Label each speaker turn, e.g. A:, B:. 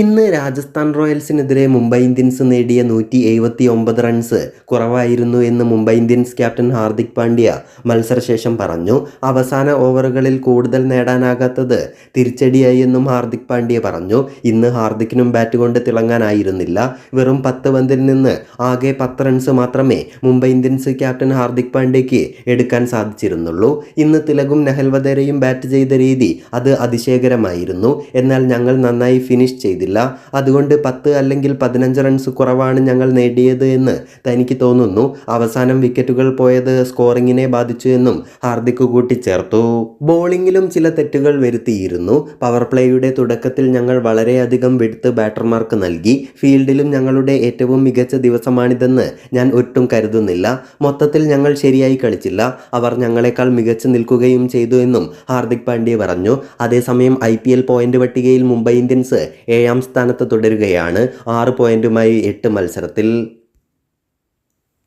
A: ഇന്ന് രാജസ്ഥാൻ റോയൽസിനെതിരെ മുംബൈ ഇന്ത്യൻസ് നേടിയ നൂറ്റി എഴുപത്തി ഒമ്പത് റൺസ് കുറവായിരുന്നു എന്ന് മുംബൈ ഇന്ത്യൻസ് ക്യാപ്റ്റൻ ഹാർദിക് പാണ്ഡ്യ മത്സരശേഷം പറഞ്ഞു. അവസാന ഓവറുകളിൽ കൂടുതൽ നേടാനാകാത്തത് തിരിച്ചടിയായി എന്നും ഹാർദിക് പാണ്ഡ്യ പറഞ്ഞു. ഇന്ന് ഹാർദിക്കിനും ബാറ്റ് കൊണ്ട് തിളങ്ങാനായിരുന്നില്ല. വെറും പത്ത് പന്തിൽ നിന്ന് ആകെ പത്ത് റൺസ് മാത്രമേ മുംബൈ ഇന്ത്യൻസ് ക്യാപ്റ്റൻ ഹാർദിക് പാണ്ഡ്യയ്ക്ക് എടുക്കാൻ സാധിച്ചിരുന്നുള്ളൂ. ഇന്ന് തിലകും നെഹൽവദേരയും ബാറ്റ് ചെയ്ത രീതി അത് അതിശയകരമായിരുന്നു. എന്നാൽ ഞങ്ങൾ നന്നായി ഫിനിഷ് ചെയ്തില്ല. അതുകൊണ്ട് പത്ത് അല്ലെങ്കിൽ പതിനഞ്ച് റൺസ് കുറവാണ് ഞങ്ങൾ നേടിയത് എന്ന് തനിക്ക് തോന്നുന്നു. അവസാനം വിക്കറ്റുകൾ പോയത് സ്കോറിങ്ങിനെ ബാധിച്ചു എന്നും ഹാർദിക് കൂട്ടിച്ചേർത്തു. ബോളിങ്ങിലും ചില തെറ്റുകൾ വരുത്തിയിരുന്നു. പവർ പ്ലേയുടെ തുടക്കത്തിൽ ഞങ്ങൾ വളരെയധികം വെടുത്ത് ബാറ്റർമാർക്ക് നൽകി. ഫീൽഡിലും ഞങ്ങളുടെ ഏറ്റവും മികച്ച ദിവസമാണിതെന്ന് ഞാൻ ഒട്ടും കരുതുന്നില്ല. മൊത്തത്തിൽ ഞങ്ങൾ ശരിയായി കളിച്ചില്ല. അവർ ഞങ്ങളെക്കാൾ മികച്ചു നിൽക്കുകയും ചെയ്തു എന്നും ഹാർദിക് പാണ്ഡ്യ പറഞ്ഞു. അതേസമയം ഐ പോയിന്റ് പട്ടികയിൽ മുംബൈ ഇന്ത്യൻസ് ഏഴാം സ്ഥാനത്ത് തുടരുകയാണ്. ആറ് പോയിന്റുമായി എട്ട് മത്സരത്തിൽ